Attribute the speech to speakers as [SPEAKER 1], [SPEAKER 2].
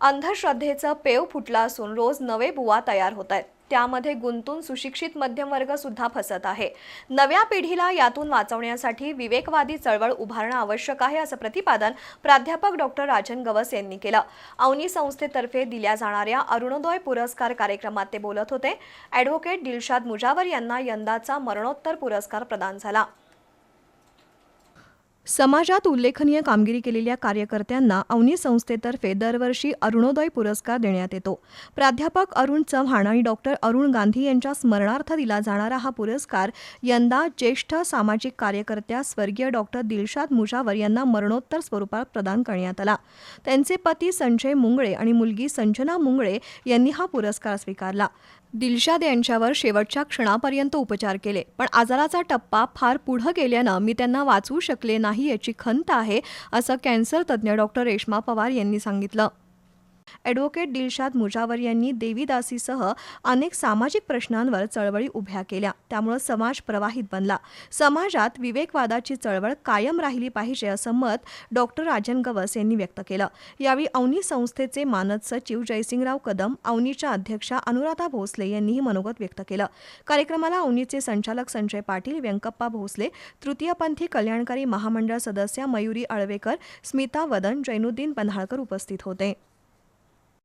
[SPEAKER 1] अंधश्रद्धेचं pave फुटलं असून रोज नवे बुवा तयार होत आहेत. त्यामध्ये गुंतून सुशिक्षित मध्यमवर्ग सुद्धा फसत आहे. नव्या पिढीला यातून वाचवण्यासाठी विवेकवादी चळवळ उभारणं आवश्यक आहे असं प्रतिपादन प्राध्यापक डॉक्टर राजन गवस यांनी केलं. अवनी संस्थेतर्फे दिल्या जाणाऱ्या अरुणोदय पुरस्कार कार्यक्रमात ते बोलत होते. ॲडव्होकेट दिलशाद मुजावर यांना यंदाचा मरणोत्तर पुरस्कार प्रदान झाला. समाजात उल्लेखनीय कामगिरी केलेल्या कार्यकर्त्यांना अवनी संस्थेतर्फे दरवर्षी अरुणोदय पुरस्कार देण्यात येतो. प्राध्यापक अरुण चव्हाण आणि डॉक्टर अरुण गांधी यांच्या स्मरणार्थ दिला जाणारा हा पुरस्कार यंदा ज्येष्ठ सामाजिक कार्यकर्त्या स्वर्गीय डॉक्टर दिलशाद मुजावर यांना मरणोत्तर स्वरूपात प्रदान करण्यात आला. त्यांचे पती संजय मुंगळे आणि मुलगी संजना मुंगळे यांनी हा पुरस्कार स्वीकारला. दिलशाद यांच्यावर शेवटच्या क्षणापर्यंत उपचार केले पण आजाराचा टप्पा फार पुढं गेल्यानं मी त्यांना वाचवू शकले नाही. याची खंत आहे असं कॅन्सर तज्ज्ञ डॉक्टर रेश्मा पवार यांनी सांगितलं. ॲडव्होकेट दिलशाद मुजावर यांनी देवीदासीसह अनेक सामाजिक प्रश्नांवर चळवळी उभ्या केल्या. त्यामुळं समाज प्रवाहित बनला. समाजात विवेकवादाची चळवळ कायम राहिली पाहिजे असं मत डॉक्टर राजन गवस यांनी व्यक्त केलं. यावेळी अवनी संस्थेचे मानद सचिव जयसिंगराव कदम अवनीच्या अध्यक्षा अनुराधा भोसले यांनीही मनोगत व्यक्त केलं. कार्यक्रमाला अवनीचे संचालक संजय पाटील व्यंकप्पा भोसले तृतीयपंथी कल्याणकारी महामंडळ सदस्या मयुरी अळवेकर स्मिता वदन जैनुद्दीन पन्हाळकर उपस्थित होते.